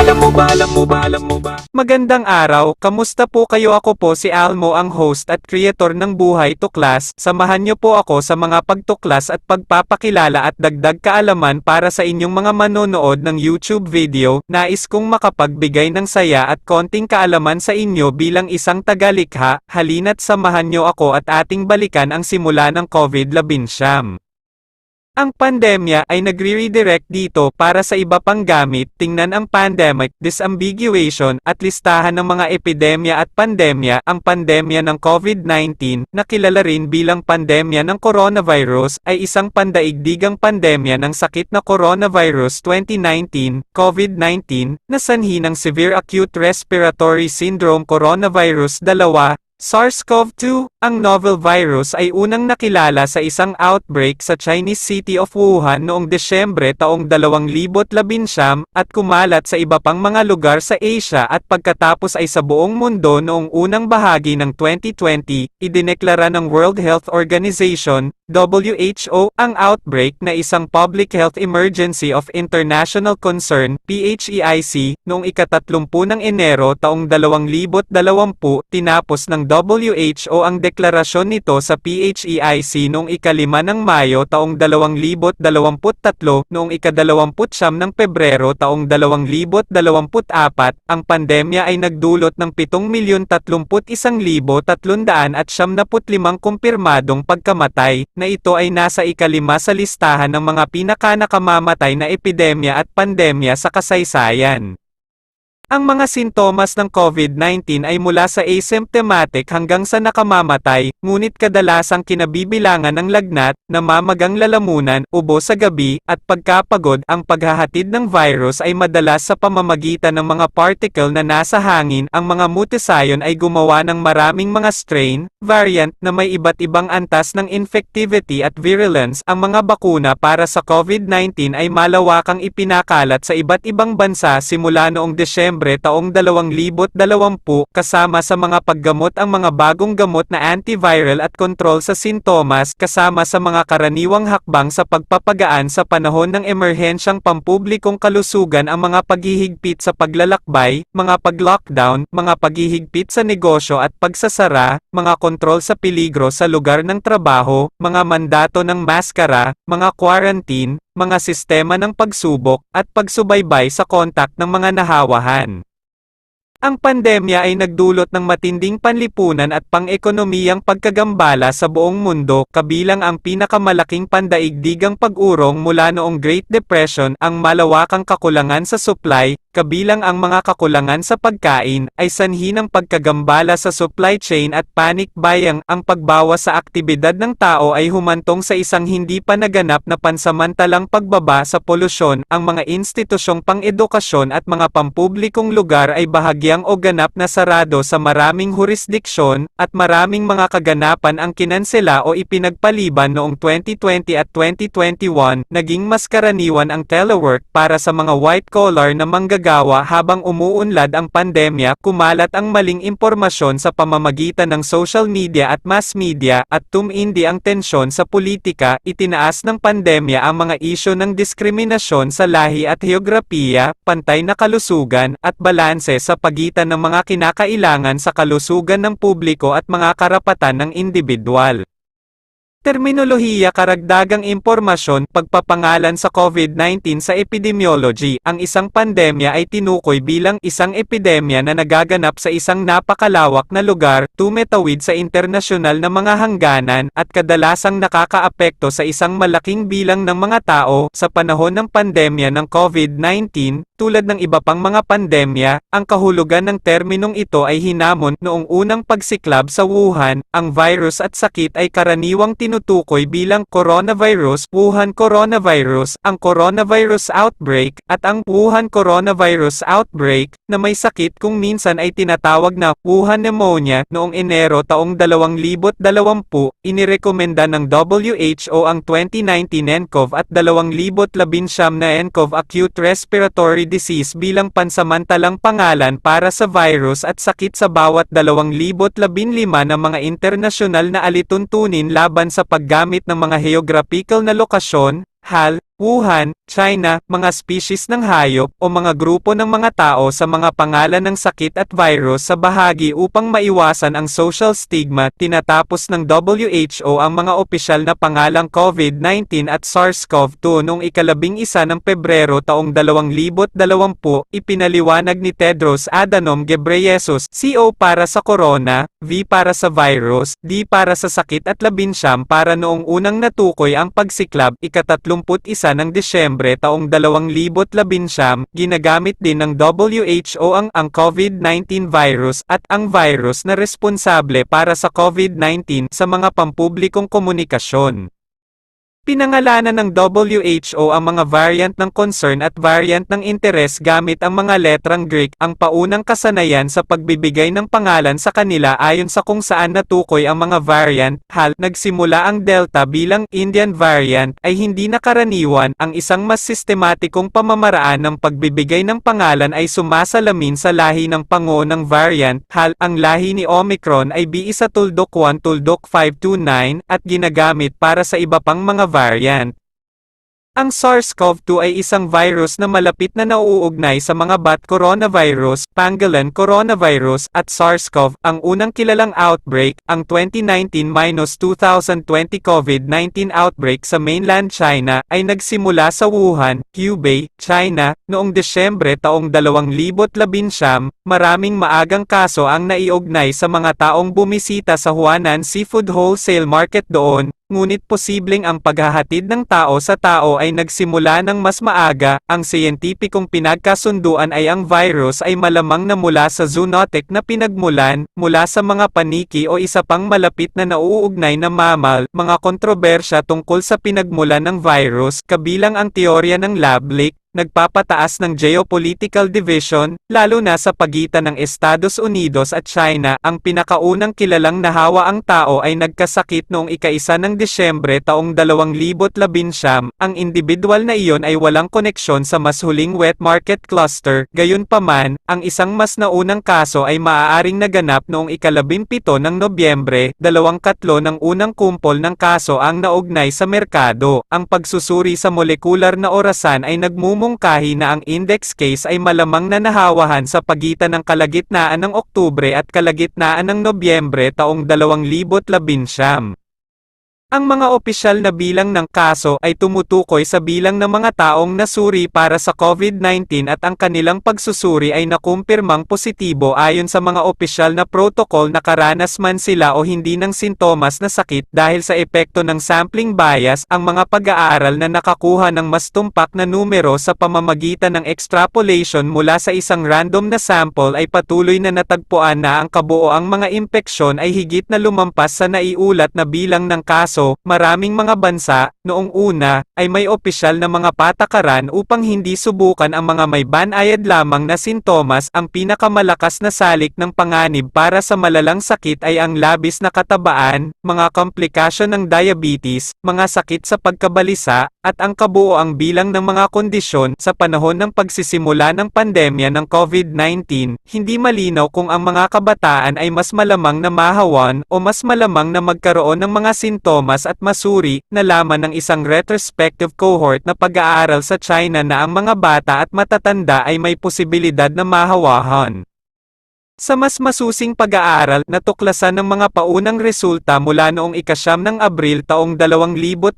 Alam mo ba, alam mo ba, alam mo ba? Magandang araw, kamusta po kayo? Ako po si Almo ang host at creator ng Buhay Tuklas. Samahan niyo po ako sa mga pagtuklas at pagpapakilala at dagdag kaalaman para sa inyong mga manonood ng YouTube video. Nais kong makapagbigay ng saya at konting kaalaman sa inyo bilang isang tagalikha. Halina't samahan niyo ako at ating balikan ang simula ng COVID-19. Ang pandemya ay nagre-redirect dito para sa iba pang gamit. Tingnan ang pandemic, disambiguation, at listahan ng mga epidemya at pandemya. Ang pandemya ng COVID-19, na kilala rin bilang pandemya ng coronavirus, ay isang pandaigdigang pandemya ng sakit na coronavirus 2019, COVID-19, na sanhi ng Severe Acute Respiratory Syndrome Coronavirus 2, SARS-CoV-2, ang novel virus ay unang nakilala sa isang outbreak sa Chinese city of Wuhan noong Desyembre taong 2019 at kumalat sa iba pang mga lugar sa Asia at pagkatapos ay sa buong mundo noong unang bahagi ng 2020, idineklara ng World Health Organization, WHO, ang outbreak na isang public health emergency of international concern, PHEIC, noong ikatatlumpу ng Enero taong 2020 tinapos ng WHO ang deklarasyon nito sa PHEIC noong ikalima ng Mayo taong 2023 noong ikadalawamputsyam ng Pebrero taong 2024, ang pandemya ay nagdulot ng 7,031,375 kumpirmadong pagkamatay, na ito ay nasa ikalima sa listahan ng mga pinakanakamamatay na epidemya at pandemya sa kasaysayan. Ang mga sintomas ng COVID-19 ay mula sa asymptomatic hanggang sa nakamamatay, ngunit kadalasang kinabibilangan ng lagnat, namamagang lalamunan, ubo sa gabi, at pagkapagod. Ang paghahatid ng virus ay madalas sa pamamagitan ng mga particle na nasa hangin. Ang mga mutasayon ay gumawa ng maraming mga strain, variant, na may iba't ibang antas ng infectivity at virulence. Ang mga bakuna para sa COVID-19 ay malawakang ipinakalat sa iba't ibang bansa simula noong Desyembre Nobyembre taong 2020 kasama sa mga paggamot ang mga bagong gamot na antiviral at kontrol sa sintomas kasama sa mga karaniwang hakbang sa pagpapagaan sa panahon ng emerhensyang pampublikong kalusugan ang mga paghihigpit sa paglalakbay, mga pag-lockdown, mga paghihigpit sa negosyo at pagsasara, mga kontrol sa peligro sa lugar ng trabaho, mga mandato ng maskara, mga quarantine, mga sistema ng pagsubok, at pagsubaybay sa kontak ng mga nahawahan. Ang pandemya ay nagdulot ng matinding panlipunan at pang-ekonomiyang pagkagambala sa buong mundo, kabilang ang pinakamalaking pandaigdigang pag-urong mula noong Great Depression, ang malawakang kakulangan sa supply, kabilang ang mga kakulangan sa pagkain, ay sanhi ng pagkagambala sa supply chain at panic buying. Ang pagbawas sa aktibidad ng tao ay humantong sa isang hindi pa naganap na pansamantalang pagbaba sa polusyon. Ang mga institusyong pang-edukasyon at mga pampublikong lugar ay bahagyang o ganap na sarado sa maraming jurisdiksyon, at maraming mga kaganapan ang kinansela o ipinagpaliban noong 2020 at 2021. Naging mas karaniwan ang telework para sa mga white-collar na manggagawa habang umuunlad ang pandemya, kumalat ang maling impormasyon sa pamamagitan ng social media at mass media, at tumindi ang tensyon sa politika, itinaas ng pandemya ang mga isyo ng diskriminasyon sa lahi at heograpiya, pantay na kalusugan, at balanse sa pagitan ng mga kinakailangan sa kalusugan ng publiko at mga karapatan ng individual. Terminolohiya karagdagang impormasyon pagpapangalan sa COVID-19 sa epidemiology. Ang isang pandemya ay tinukoy bilang isang epidemya na nagaganap sa isang napakalawak na lugar, tumetawid sa internasyonal na mga hangganan, at kadalasang nakakaapekto sa isang malaking bilang ng mga tao. Sa panahon ng pandemya ng COVID-19, tulad ng iba pang mga pandemya, ang kahulugan ng terminong ito ay hinamon noong unang pagsiklab sa Wuhan. Ang virus at sakit ay karaniwang tinutukoy bilang coronavirus, Wuhan coronavirus, ang coronavirus outbreak, at ang Wuhan coronavirus outbreak, na may sakit kung minsan ay tinatawag na Wuhan pneumonia. Noong Enero taong 2020, inirekomenda ng WHO ang 2019 nCoV at 2019 na nCoV acute respiratory disease bilang pansamantalang pangalan para sa virus at sakit sa bawat 2015 na mga internasyonal na alituntunin laban sa paggamit ng mga geographical na lokasyon, HAL, Wuhan, China, mga species ng hayop o mga grupo ng mga tao sa mga pangalan ng sakit at virus sa bahagi upang maiwasan ang social stigma. Tinatapos ng WHO ang mga opisyal na pangalang COVID-19 at SARS-CoV-2 noong ikalabing isa ng Pebrero taong 2020, ipinaliwanag ni Tedros Adhanom Ghebreyesus, CO para sa corona, V para sa virus, D para sa sakit at labinsyam para noong unang natukoy ang pagsiklab ikatatlumput isa ng Desyembre taong 2019, ginagamit din ng WHO ang ang COVID-19 virus at ang virus na responsable para sa COVID-19 sa mga pampublikong komunikasyon. Pinangalanan ng WHO ang mga variant ng concern at variant ng interes gamit ang mga letrang Greek, ang paunang kasanayan sa pagbibigay ng pangalan sa kanila ayon sa kung saan natukoy ang mga variant. Hal, nagsimula ang Delta bilang Indian variant ay hindi nakaraniwan. Ang isang mas sistematikong pamamaraan ng pagbibigay ng pangalan ay sumasalamin sa lahi ng pango ng variant. Hal, ang lahi ni Omicron ay B1 tuldok 1 tuldok 529 at ginagamit para sa iba pang mga variant. Ang SARS-CoV-2 ay isang virus na malapit na nauugnay sa mga bat coronavirus, pangolin coronavirus, at SARS-CoV. Ang unang kilalang outbreak, ang 2019-2020 COVID-19 outbreak sa mainland China, ay nagsimula sa Wuhan, Hubei, China, noong Desyembre taong 2019. Maraming maagang kaso ang naiugnay sa mga taong bumisita sa Huanan Seafood Wholesale Market doon, ngunit posibleng ang paghahatid ng tao sa tao ay nagsimula ng mas maaga, ang siyentipikong pinagkasunduan ay ang virus ay malamang na mula sa zoonotic na pinagmulan, mula sa mga paniki o isa pang malapit na nauugnay na mamal, mga kontrobersya tungkol sa pinagmulan ng virus, kabilang ang teorya ng lab leak, nagpapataas ng geopolitical division, lalo na sa pagitan ng Estados Unidos at China. Ang pinakaunang kilalang nahawa ang tao ay nagkasakit noong ika-isa ng Desyembre taong 2019. Ang individual na iyon ay walang koneksyon sa mas huling wet market cluster. Gayunpaman, ang isang mas naunang kaso ay maaaring naganap noong ikalabimpito ng Nobyembre, dalawang katlo ng unang kumpol ng kaso ang naugnay sa merkado. Ang pagsusuri sa molekular na orasan ay nagmumula Mumungkahi na ang index case ay malamang na nahawahan sa pagitan ng kalagitnaan ng Oktubre at kalagitnaan ng Nobyembre taong 2019. Ang mga opisyal na bilang ng kaso ay tumutukoy sa bilang ng mga taong nasuri para sa COVID-19 at ang kanilang pagsusuri ay nakumpirmang positibo ayon sa mga opisyal na protocol nakaranas man sila o hindi ng sintomas na sakit dahil sa epekto ng sampling bias ang mga pag-aaral na nakakuha ng mas tumpak na numero sa pamamagitan ng extrapolation mula sa isang random na sample ay patuloy na natagpuan na ang kabuoang mga impeksyon ay higit na lumampas sa naiulat na bilang ng kaso kaso, maraming mga bansa, noong una, ay may opisyal na mga patakaran upang hindi subukan ang mga may banayad lamang na sintomas. Ang pinakamalakas na salik ng panganib para sa malalang sakit ay ang labis na katabaan, mga komplikasyon ng diabetes, mga sakit sa pagkabalisa, at ang kabuoang bilang ng mga kondisyon sa panahon ng pagsisimula ng pandemya ng COVID-19, hindi malinaw kung ang mga kabataan ay mas malamang na mahawan o mas malamang na magkaroon ng mga sintomas at masuri, nalaman ng isang retrospective cohort na pag-aaral sa China na ang mga bata at matatanda ay may posibilidad na mahawahan. Sa mas masusing pag-aaral, natuklasan ng mga paunang resulta mula noong ikasyam ng Abril taong 2020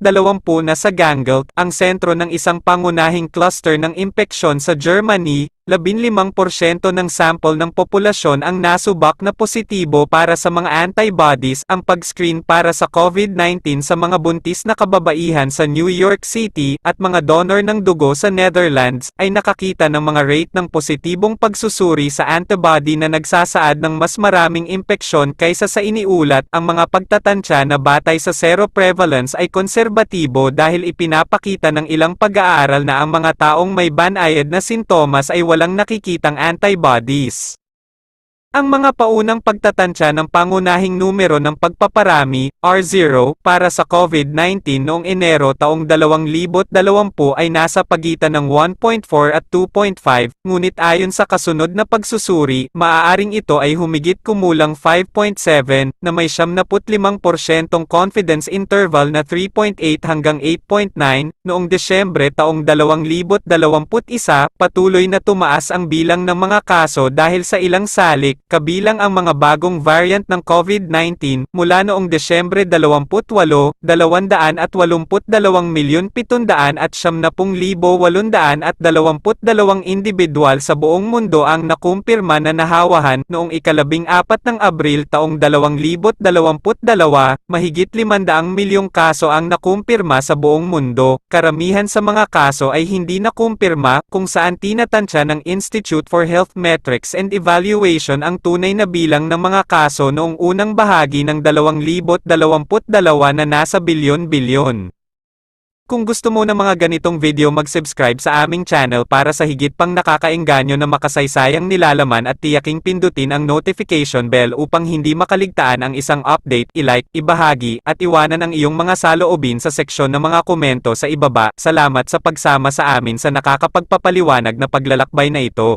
na sa Gangelt, ang sentro ng isang pangunahing cluster ng impeksyon sa Germany, 15% ng sample ng populasyon ang nasubak na positibo para sa mga antibodies. Ang pag-screen para sa COVID-19 sa mga buntis na kababaihan sa New York City at mga donor ng dugo sa Netherlands ay nakakita ng mga rate ng positibong pagsusuri sa antibody na nagsasaad ng mas maraming impeksyon kaysa sa iniulat. Ang mga pagtatansya na batay sa zero prevalence ay konserbatibo dahil ipinapakita ng ilang pag-aaral na ang mga taong may banayad na sintomas ay walang nakikitang antibodies. Ang mga paunang pagtatansya ng pangunahing numero ng pagpaparami, R0, para sa COVID-19 noong Enero taong 2020 ay nasa pagitan ng 1.4 at 2.5, ngunit ayon sa kasunod na pagsusuri, maaaring ito ay humigit kumulang 5.7, na may 75% confidence interval na 3.8 hanggang 8.9, noong Desyembre taong 2021, patuloy na tumaas ang bilang ng mga kaso dahil sa ilang salik, kabilang ang mga bagong variant ng COVID-19, mula noong Desyembre 28, 282 milyon 700 at 70,822 individual sa buong mundo ang nakumpirma na nahawahan noong ikalabing apat ng Abril taong 2022, mahigit 500 milyong kaso ang nakumpirma sa buong mundo. Karamihan sa mga kaso ay hindi nakumpirma kung saan tinatansya ng Institute for Health Metrics and Evaluation ang tunay na bilang ng mga kaso noong unang bahagi ng 2022 na nasa bilyon-bilyon. Kung gusto mo ng mga ganitong video mag-subscribe sa aming channel para sa higit pang nakakaengganyo na makasaysayang nilalaman at tiyaking pindutin ang notification bell upang hindi makaligtaan ang isang update, i-like, ibahagi, at iwanan ang iyong mga saloobin sa seksyon ng mga komento sa ibaba. Salamat sa pagsama sa amin sa nakakapagpapaliwanag na paglalakbay na ito.